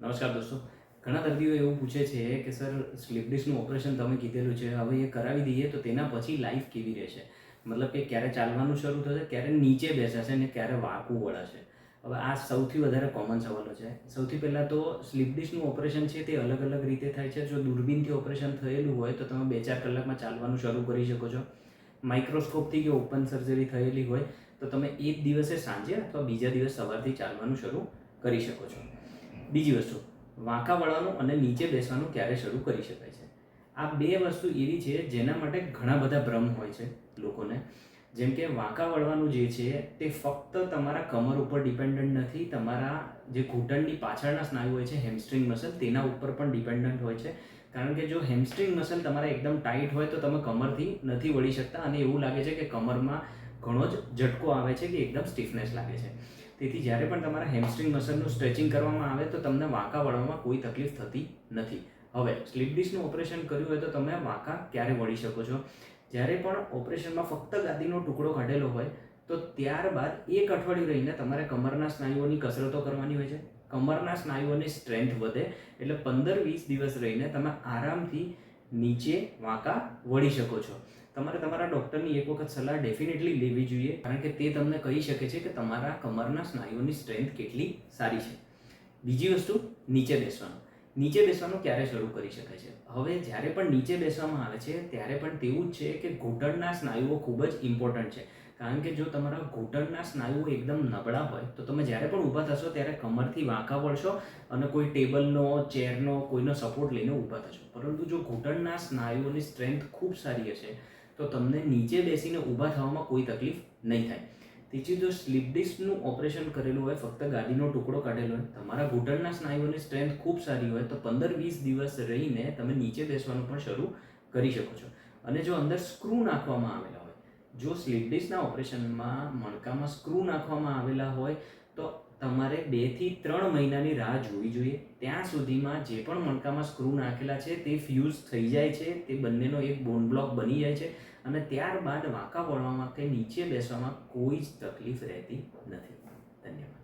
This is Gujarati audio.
નમસ્કાર દોસ્તો. ઘણા દર્દીઓ એવું પૂછે છે કે, સર, સ્લીપ ડિસ્કનું ઓપરેશન તમે કીધેલું છે. હવે એ કરાવી દઈએ તો તેના પછી લાઈફ કેવી રહેશે? મતલબ કે ક્યારે ચાલવાનું શરૂ થશે, ક્યારે નીચે બેસાશે ને ક્યારે વાંકું વળાશે. હવે આ સૌથી વધારે કોમન સવાલો છે. સૌથી પહેલાં તો સ્લીપ ડિસ્કનું ઓપરેશન છે તે અલગ અલગ રીતે થાય છે. જો દૂરબીનથી ઓપરેશન થયેલું હોય તો તમે બે ચાર કલાકમાં ચાલવાનું શરૂ કરી શકો છો. માઇક્રોસ્કોપથી કે ઓપન સર્જરી થયેલી હોય તો તમે એ જ દિવસે સાંજે અથવા બીજા દિવસ સવારથી ચાલવાનું શરૂ કરી શકો છો. બીજી વસ્તુ, વાંકા વળવાનું અને નીચે બેસવાનું ક્યારે શરૂ કરી શકાય છે. આ બે વસ્તુ એવી છે જેના માટે ઘણા બધા ભ્રમ હોય છે લોકોને. જેમ કે વાંકા વળવાનું જે છે તે ફક્ત તમારા કમર ઉપર ડિપેન્ડન્ટ નથી, તમારા જે ઘૂંટણની પાછળના સ્નાયુ હોય છે હેમસ્ટ્રિંગ મસલ તેના ઉપર પણ ડિપેન્ડન્ટ હોય છે. કારણ કે જો હેમસ્ટ્રિંગ મસલ તમારા એકદમ ટાઈટ હોય તો તમે કમરથી નથી વળી શકતા અને એવું લાગે છે કે કમરમાં ઘણો જ ઝટકો આવે છે કે એકદમ સ્ટીફનેસ લાગે છે. તેથી જ્યારે પણ તમારા હેમસ્ટ્રિંગ મસલનું સ્ટ્રેચિંગ કરવામાં આવે તો તમને વાંકા વળવામાં કોઈ તકલીફ થતી નથી. હવે સ્લીપ ડિસ્કનું ઓપરેશન કર્યું હોય તો તમે વાંકા ક્યારે વળી શકો છો? જ્યારે પણ ઓપરેશનમાં ફક્ત ગાદીનો ટુકડો કાઢેલો હોય, તો ત્યારબાદ એક અઠવાડિયું રહીને તમારે કમરના સ્નાયુઓની કસરતો કરવાની હોય છે. કમરના સ્નાયુઓની સ્ટ્રેન્થ વધે, એટલે પંદર વીસ દિવસ રહીને તમે આરામથી નીચે વાંકા વળી શકો છો. તમારે તમારા ડૉક્ટરની એક વખત સલાહ ડેફિનેટલી લેવી જોઈએ, કારણ કે તે તમને કહી શકે છે કે તમારા કમરના સ્નાયુઓની સ્ટ્રેન્થ કેટલી સારી છે. બીજી વસ્તુ, નીચે બેસવાનું. નીચે બેસવાનું ક્યારે શરૂ કરી શકાય છે? હવે જ્યારે પણ નીચે બેસવામાં આવે છે, ત્યારે પણ તેવું જ છે કે ઘૂંટણના સ્નાયુઓ ખૂબ જ ઇમ્પોર્ટન્ટ છે. કારણ કે જો તમારા ઘૂંટણના સ્નાયુઓ એકદમ નબળા હોય, તો તમે જ્યારે પણ ઊભા થશો ત્યારે કમરથી વાંકા વળશો અને કોઈ ટેબલનો, ચેરનો, કોઈનો સપોર્ટ લઈને ઊભા થશો. પરંતુ જો ઘૂંટણના સ્નાયુઓની સ્ટ્રેન્થ ખૂબ સારી હશે, તો તમને નીચે બેસીને ઊભા થવામાં કોઈ તકલીફ નહીં થાય. તેથી જો સ્લીપ ડિસ્કનું ઓપરેશન કરેલું હોય, ફક્ત ગાડીનો ટુકડો કાઢેલો હોય, તમારા ઘૂંટણના સ્નાયુઓની સ્ટ્રેન્થ ખૂબ સારી હોય, તો પંદર વીસ દિવસ રહીને તમે નીચે બેસવાનું પણ શરૂ કરી શકો છો. અને જો અંદર સ્ક્રૂ નાખવામાં આવેલા હોય, જો સ્લીપ ડિસ્કના ઓપરેશનમાં મણકામાં સ્ક્રૂ નાખવામાં આવેલા હોય, તો તમારે બેથી ત્રણ મહિનાની રાહ જોવી જોઈએ. ત્યાં સુધીમાં જે પણ મણકામાં સ્ક્રૂ નાખેલા છે, તે ફ્યુઝ થઈ જાય છે, તે બંનેનો એક બોન બ્લોક બની જાય છે અને ત્યારબાદ વાંકા વળવામાં કે નીચે બેસવામાં કોઈ જ તકલીફ રહેતી નથી. ધન્યવાદ.